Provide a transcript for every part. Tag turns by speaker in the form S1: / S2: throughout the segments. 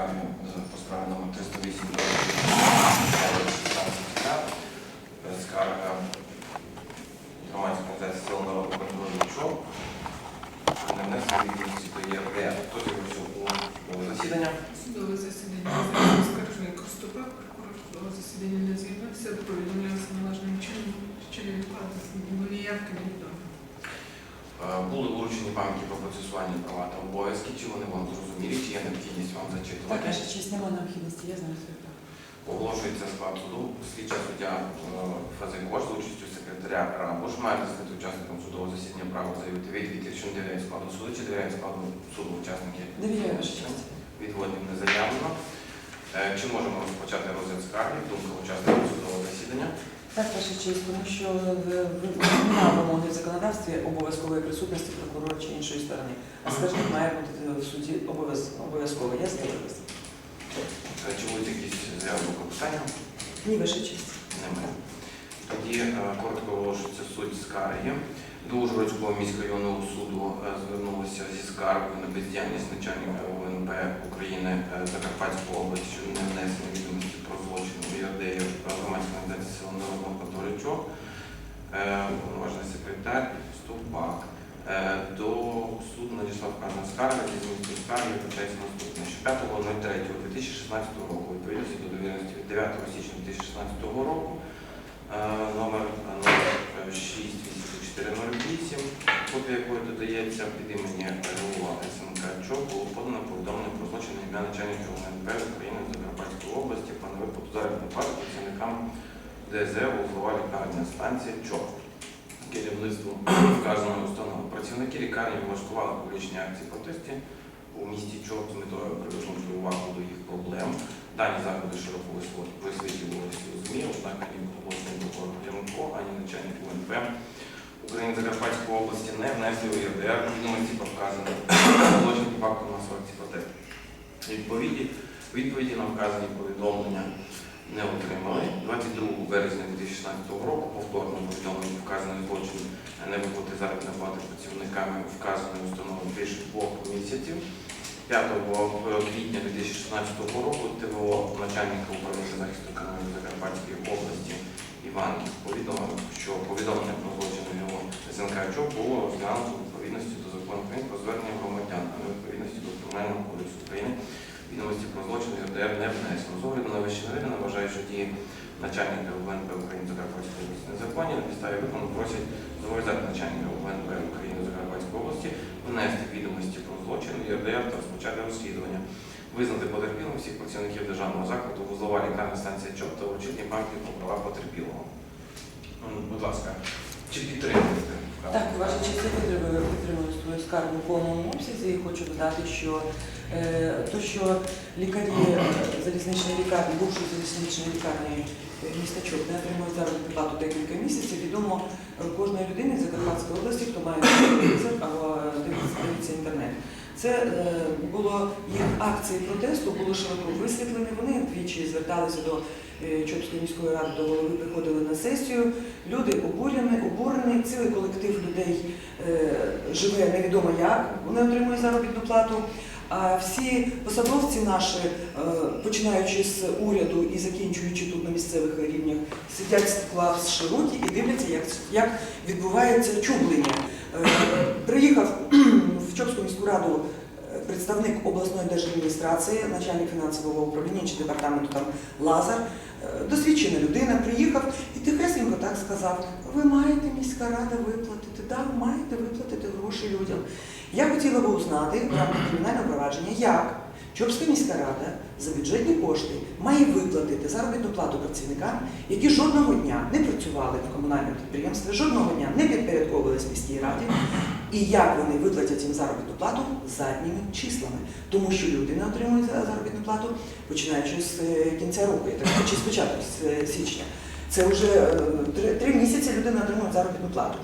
S1: скарги е, по справі номер 308 Скарга громадської організації Сил народу контролю ЧОП. Не внесено відомості до ЄРДР. Хто з'явився у судове засідання?
S2: Судове засідання не скаржує Костопак, прокурор судового засідання не з'явився, повідомлявся належним чином, що він відкладений, бо ніявки невідомо.
S1: Е, Були вручені пам'ятки про процесуальні права та обов'язки. Чи вони вам зрозумілі, чи є необхідність вам
S3: Так,
S1: зачитувати?
S3: ваша честь, немає необхідності, я знаю своє право.
S1: Оголошується склад суду. Слідча суддя е, Фазикош за участю секретаря Рабуш має дозволити учасникам судового засідання право заявити відвід, якщо не довіряє складу суду, чи довіряє складу суду учасники.
S3: Довіряю, ваша честь.
S1: Відводів не заявлено. Е, Чи можемо розпочати розгляд скарги? Думка учасників судового засідання.
S3: Так, ваша честь, тому що немає вимоги в законодавстві обов'язкової присутності прокурора чи іншої сторони. А скажімо, має бути в суді обов'язково. Я з'явилася.
S1: Е, Чи будуть якісь заяви або питання?
S3: Ні, ваша честь.
S1: Немає. Тоді е, коротко оголошується суть скарги. До Ужгородського міськрайонного суду е, звернулися зі скаргою на бездіяльність начальника УНП України е, Закарпатської області щодо невнесення відомості ЄРДР громадської організації Сил народного контролю Уважний секретар Ступак. Е, До суду надійшла вказана скарга, зі змісту скарги почається наступне. Що 5.03.2016 року, відповідності до довіреності від 9 січня 2016 року, е, номер е, 68408, копія якої додається під імені РУ СНК ЧОП, було подано повідомлення про злочин ім'я начальника УНП України Закарпатської області, виплату заробітну плату працівникам ДЗ вузлова лікарня станція ЧОП. Керівництвом вказаної установи працівники лікарні влаштували публічні акції протесту у місті ЧОП з метою привернути увагу до їх проблем. Дані заходи широко висвітлювалися у ЗМІ, однак ані обласний прокурор Яренко, ані начальник УНП України Закарпатської області не внесли у ЄРДР відомості про вказані злочинні факту на акції протесту. Відповіді, відповіді на вказані повідомлення не отримали. 22 березня 2016 року повторно повідомлення про вказаний злочин невиплати заробітної плати працівниками вказаної установи більше двох місяців. 5 квітня 2016 року ТВО начальника управління захисту економіки Закарпатської області Іван повідомив, що повідомлення про злочин його СНК ЧОП було розглянуто відповідності до закону України про звернення громадян, а не відповідності до Кримінального кодексу України відомості про злочин РДР не внесено. З огляду на вищі наведення вважає, що дії начальника УНП України Закарпатської області незаконні. На підставі викону просять зобов'язати начальника УНП України Закарпатської області внести відомості про злочин в ЄРДР та розпочати розслідування. Визнати потерпілим всіх працівників державного закладу, вузлова лікарня станція ЧОП та вручити пам'ятки про права потерпілого. Будь ласка, чи підтримуєте?
S3: Так, я підтримую, підтримую свою скаргу в повному обсязі і хочу додати, що е, то, що лікарі залізничної лікарні, бувшої залізничної лікарні е, міста не отримують заробітну плату декілька місяців, відомо кожної людини з Закарпатської області, хто має телевізор або дивиться інтернет. Це е, було їх акції протесту, було широко висвітлені. Вони двічі зверталися до Чопської міської ради, до голови приходили на сесію. Люди обурені, обурені, цілий колектив людей е, живе невідомо як, вони отримують заробітну плату. А всі посадовці наші, е, починаючи з уряду і закінчуючи тут на місцевих рівнях, сидять склавши руки і дивляться, як, як відбувається чублення. Е, Приїхав в Чопську міську раду е, представник обласної держадміністрації, начальник фінансового управління чи департаменту там Лазар, е, досвідчена людина, приїхав і тихесенько так сказав: ви маєте міська рада виплатити, да, ви маєте виплатити гроші людям. Я хотіла би узнати в рамках кримінального провадження, як Чопська міська рада за бюджетні кошти має виплатити заробітну плату працівникам, які жодного дня не працювали в комунальному підприємстві, жодного дня не підпорядковувались міській раді, і як вони виплатять їм заробітну плату задніми числами, тому що люди не отримують за- заробітну плату починаючи з е, кінця року, чи спочатку з е, січня. Це вже е, три, місяці люди не отримують заробітну плату.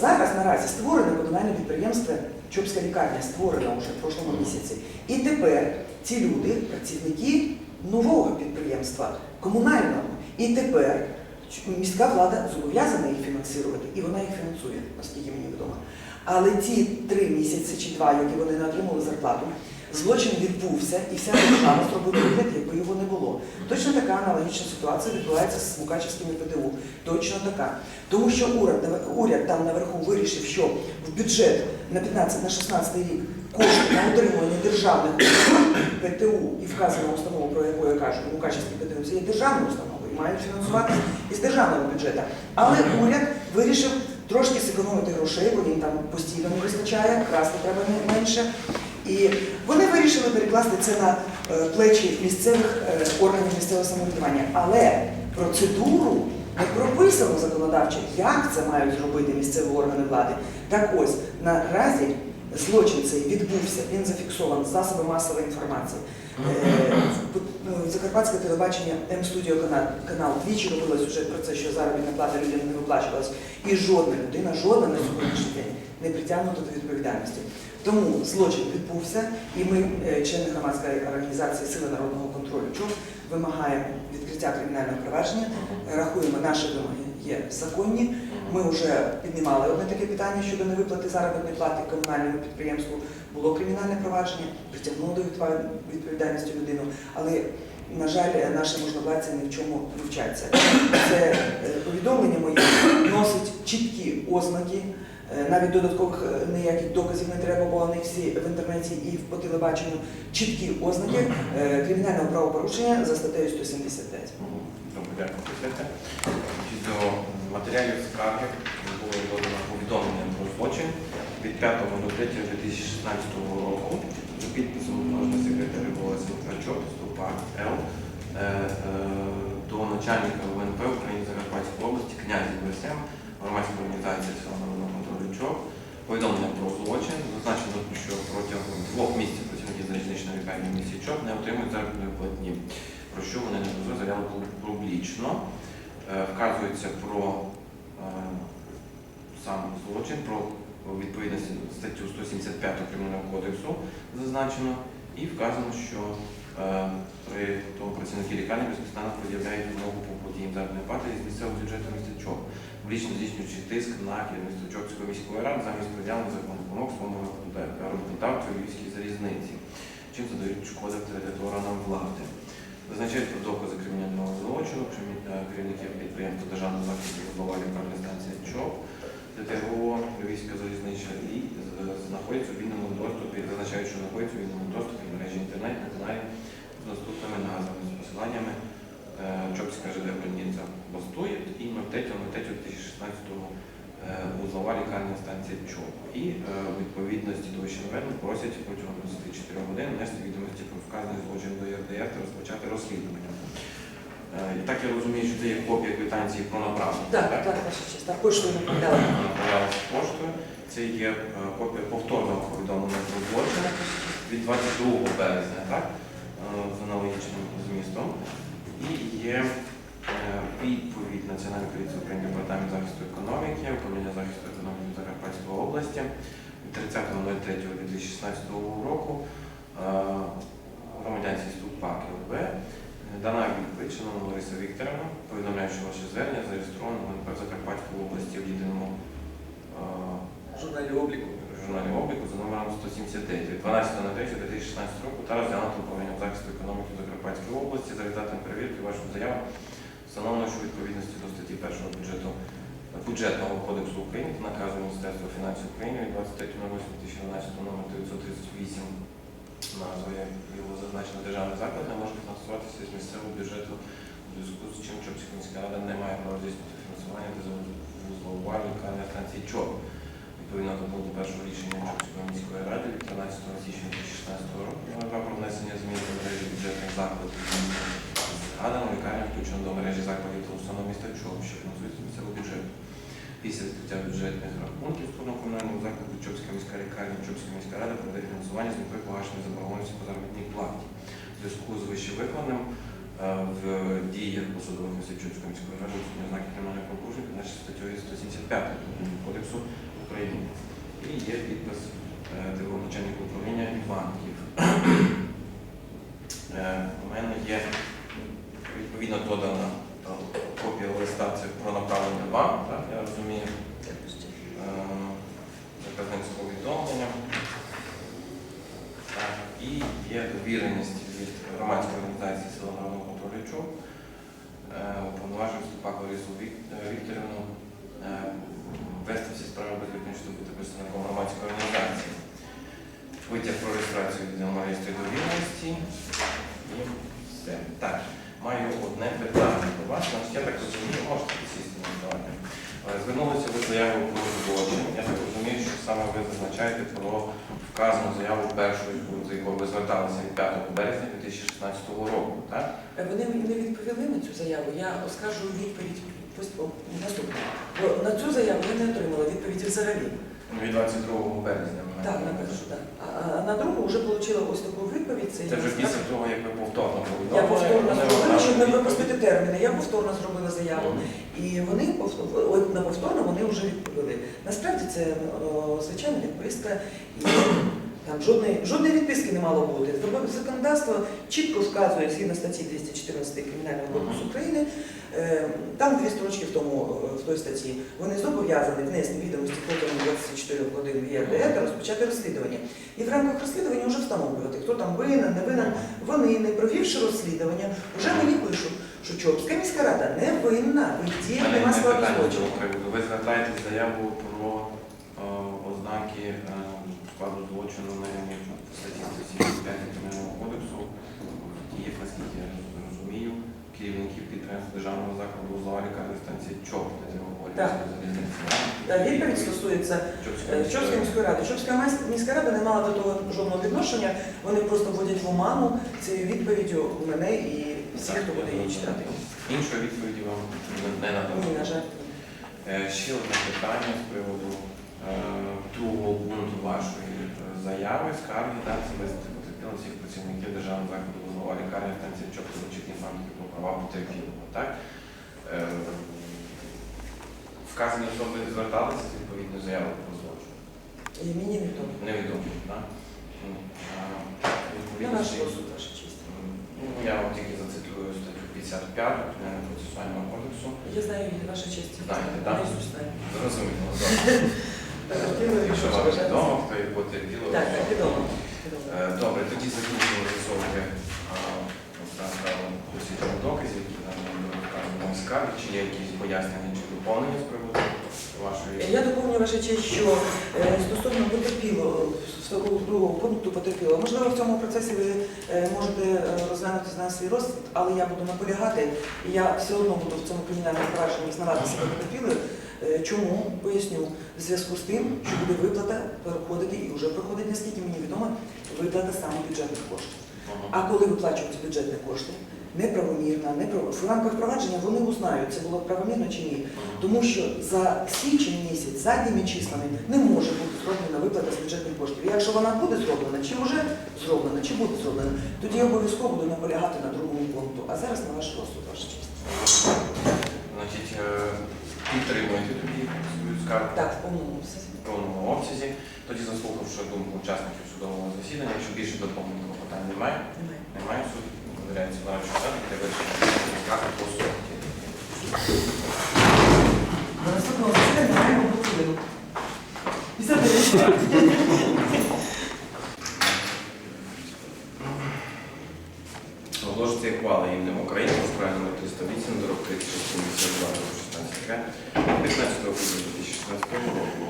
S3: Зараз наразі створене комунальне підприємство Чопська лікарня створена вже в прошлому місяці. І тепер ці люди, працівники нового підприємства, комунального. І тепер міська влада зобов'язана їх фінансувати, і вона їх фінансує, наскільки мені відомо. Але ці три місяці чи два, які вони не отримали зарплату, Злочин відбувся, і вся держава зробила вигляд, якби його не було. Точно така аналогічна ситуація відбувається з Мукачевськими ПДУ. Точно така. Тому що уряд, уряд там наверху вирішив, що в бюджет на 15 на 16 рік кошти на утримування державних ПТУ і вказана установа, про яку я кажу, Мукачевські ПТУ, це є державна установа мають фінансуватися із державного бюджету. Але уряд вирішив трошки зекономити грошей, бо їм там постійно не вистачає, красти треба не менше. І вони вирішили перекласти це на е, плечі місцевих е, органів місцевого самоврядування. Але процедуру не прописано законодавчо, як це мають зробити місцеві органи влади. Так ось наразі злочин цей відбувся, він зафіксований засоби масової інформації. Е, Закарпатське телебачення М-студіо канал, двічі робила сюжет про це, що заробітна плата людям не виплачувалась. І жодна людина, жодна на сьогоднішній день не притягнута до відповідальності. Тому злочин відбувся, і ми, е, члени громадської організації Сили народного контролю, ЧОВ, вимагаємо відкриття кримінального провадження, рахуємо, наші вимоги є законні. Ми вже піднімали одне таке питання щодо невиплати заробітної плати комунальному підприємству. Було кримінальне провадження, притягнуло до відповідальності людину, але, на жаль, наші можновладці ні в чому не. Це е, повідомлення моє носить чіткі ознаки. Е, Навіть додаткових е, ніяких доказів не треба, бо вони всі в інтернеті і по телебаченню чіткі ознаки кримінального правопорушення за статтею 175.
S1: Добре, дякую. До матеріалів скарги було додано повідомлення про злочин від 5.03.2016 року за підписом можна секретаря Волосів Качок, Ступа Л. до начальника ВНП України Закарпатської області князів ВСМ, громадська організація Сила народного ЧОП. Повідомлення про злочин. Зазначено, що протягом двох місяців працівники залізничної лікарні ЧОП не отримують заробітної платні, про що вони не заявили публічно. Е, Вказується про е, сам злочин, про відповідність статтю 175 Кримінального кодексу зазначено, і вказано, що е, при тому працівники лікарні безпідставно пред'являють вимогу по їм заробітної плати із місцевого бюджету міста ЧОП, публічно здійснюючи тиск на керівництво Чопської міської ради замість пред'явлення законних вимог своєму роботодавцю Львівській залізниці, чим задають шкоди територіям влади. Визначають про докази кримінального злочину, е, керівників підприємства Державного захисту голова лікарня станція ЧОП, ДТГО, Львівська залізнична і з- знаходяться у вільному доступі, зазначають, що знаходяться у вільному доступі в мережі інтернет на каналі з доступними назвами, з посиланнями. Е, Чопська ЖД больниця бастує і 03.03.2016 вузлова лікарня станція ЧОП. І е, відповідності до вищенаведення просять протягом 24 годин внести відомості про вказаний злочин до ЄРДР та розпочати розслідування. Е, І так я розумію, що це є копія квитанції про направлення.
S3: Так, так, ваша честь. Так, поштою передали.
S1: Поштою. Це є е, копія повторного повідомлення про злочин від 22 березня, так? Е, з аналогічним змістом. І є е, відповідь Національної поліції України Департамент захисту економіки, управління захисту економіки Закарпатської області 30.03.2016 року е, громадянці Ступак ЛБ. Е, Дана відповідь, шановна Лариса Вікторовна, повідомляю, що ваше звернення зареєстровано в НП Закарпатської області в єдиному е,
S3: Журналі обліку.
S1: журналі обліку за номером 179 від 12.03.2016 року та розглянуто управлінням захисту економіки Закарпатської області за результатами перевірки вашої заяви встановлено, що відповідності до статті 1 бюджету бюджетного кодексу України та наказу Міністерства фінансів України від 23.08.2012 номер 938 назвою його зазначено державний заклад не може фінансуватися з місцевого бюджету у зв'язку з чим Чопська міська рада не має права здійснити фінансування та вузлова лікарня станції ЧОП. Відповідно до пункту першого рішення Чопської міської ради від 13 січня 2016 року про внесення змін до мережі бюджетних закладів. Згадана лікарня включена до мережі закладів та установ міста ЧОП, що фінансується місцевого бюджету. Після відкриття бюджетних рахунків створено комунальному закладу Чопська міська лікарня, Чопська міська рада проведе фінансування з метою погашення заборгованості по заробітній платі. У зв'язку з вищевикладеним е, в діях посадових осіб Чопської міської ради відсутні ознаки кримінального правопорушення, значить статтею 175 Кодексу України. І є підпис е, ТВ начальника управління Іванків. Е, У мене є відповідно додана копія листа це про направлення вам, так, я розумію, е, заказницького повідомлення. Так, і від громадської організації Сила народного контролю е, уповноважив Степаку Ларису е, Вікторівну вести всі справи безвиключно бути представником громадської організації. Витяг про реєстрацію від реєстрі довіреності і все. Так, маю одне питання до вас. Значить, я так розумію, можете сісти на давайте. Е, Звернулися ви з заявою про злочин. Я так розумію, що саме ви зазначаєте про вказану заяву першої, з якою ви зверталися від 5 березня 2016 року, так?
S3: Е, Вони не відповіли на цю заяву. Я оскаржую відповідь. Бо на цю заяву я не отримала відповіді взагалі.
S1: Від 22 березня.
S3: Так, на першу, так. А, а на другу вже отримала ось таку відповідь.
S1: Це вже після того, як ви повторно
S3: Я повторно зробила, щоб не пропустити терміни. Я повторно зробила заяву. І вони повтор- от на повторно вони вже відповіли. Насправді це звичайна відписка, і там жодної, жодної відписки не мало бути. Законодавство чітко вказує згідно статті 214 Кримінального кодексу України. е, Там дві строчки в тому е, в той статті. Вони зобов'язані внести відомості протягом 24 годин в ЄРДР та розпочати розслідування. І в рамках розслідування вже встановлювати, хто там винен, не винен. Вони, не провівши розслідування, вже мені пишуть, що Чопська міська рада не винна, в їх
S1: У
S3: нема складу злочину.
S1: Ви звертаєте заяву про е, ознаки складу злочину на статті 175 Кримінального кодексу. Діях, наскільки я розумію, керівників підприємств державного закладу узлова лікарні станції ЧОП, де
S3: Так.
S1: залізниці.
S3: Та відповідь стосується е, Чопської міської ради. Чопська міська рада не мала до того жодного відношення. Вони просто вводять в оману цією відповіддю мене і всіх, хто буде її читати.
S1: Іншої відповіді вам не надано.
S3: Ні, на жаль.
S1: Е, Ще одне питання з приводу е, другого пункту вашої е, заяви, скарги, так, це визнати потерпілим всіх працівників державного закладу голова лікарні станції ЧОП залучити фактів про права потерпілого. Так? Е, Вказані особи зверталися з відповідною заявою про злочин.
S3: Мені не то.
S1: Невідомо, так?
S3: На
S1: відповідно,
S3: ваш
S1: чи-
S3: розсуд, ваша честь.
S1: Ну, Я вам тільки зацитую статтю 55 Кримінального процесуального кодексу.
S3: Я знаю ваша честь.
S1: Знаєте, так? Зрозуміло, Якщо вам відомо, хто і потерпіло.
S3: Так, так, відомо.
S1: Е, Добре, тоді закінчимо з'ясовувати дослідження доказів, які нам вказано скарги, чи є якісь пояснення чи доповнення з приводу вашої.
S3: Я доповню ваша честь, що е, стосовно потерпілого, з другого пункту потерпілого, можливо, в цьому процесі ви е, можете розглянути з нас свій розгляд, але я буду наполягати, і я все одно буду в цьому кримінальному провадженні знаватися потерпілих. Е, Чому? Поясню. В зв'язку з тим, що буде виплата проходити і вже проходить, наскільки мені відомо, виплата саме бюджетних коштів. А коли виплачуються бюджетні кошти, неправомірно, неправ... в рамках провадження вони узнають, це було правомірно чи ні. Тому що за січень місяць задніми числами не може бути зроблена виплата з бюджетних коштів. І якщо вона буде зроблена, чи вже зроблена, чи буде зроблена, тоді я обов'язково буду наполягати на другому пункту. А зараз на ваш розсуд, ваша честь.
S1: Підтримуєте тоді свою скаргу
S3: Так, в повному обсязі.
S1: в повному обсязі. Тоді заслухавши думку учасників судового засідання, якщо більше доповненого питань немає,
S3: Немає.
S1: немає суд, довіряється на суд де вирішення скарги по суті.
S3: На наступному засіданні маємо бути
S1: Оголошується як імені України у справі номер 308 до року 36 15 грудня 2016 року.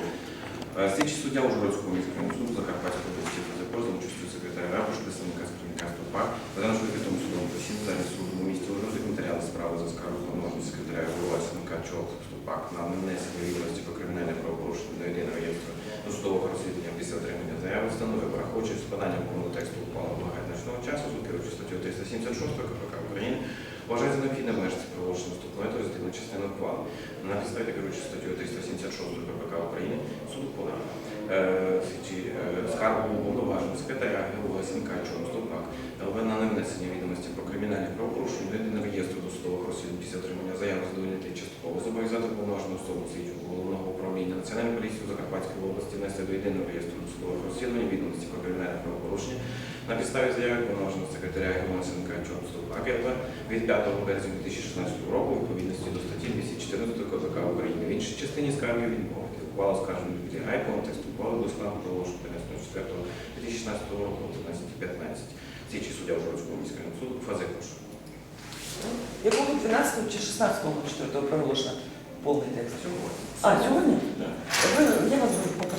S1: Е, Слідчий суддя Ужгородського міського суду Закарпатської області Фозакор за участю секретаря Рабуш, представника керівника СТОПА, задано що відому судовому засіданні зараз суду у місті Ужгород матеріали справи за скаргу повноважного секретаря голова СНК ЧОК СТОПАК на нанесення відомості про кримінальне правопорушення до єдиного реєстру досудового розслідування після отримання заяви встановив, враховуючи складання повного тексту 76 КПК України вважається за необхідне межці проголошення наступної роздільної частини 2. На підставі керуючи статтю 376 КПК України суд ухвалив Е, е, Скаргу уповноваженого секретаря ГУ СНК Чорно Стопак ЛВ на невнесення відомості про кримінальні правопорушення до єдиного реєстру досудових розслідувань після отримання заяви задовольнити частково зобов'язати уповноважену особу слідчого головного управління Національної поліції у Закарпатській області внести до єдиного реєстру досудових розслідувань відомості про кримінальне правопорушення на підставі заяви уповноваженого секретаря ГУ СНК Чорно Стопак ЛВ від 5 березня 2016 року відповідності до статті 214 КПК України. В іншій частині скарги відмовити. Ухвала скарження підлягає повному тексту ухвали до складу проголошення 15.04.2016 року 11.15. слідчий суддя Ужгородського міського суду Фазикуш.
S3: Якого 12 чи 16 4 проголошено повний текст?
S1: Сьогодні.
S3: А, сьогодні?
S1: Да.
S3: Я вас попросила.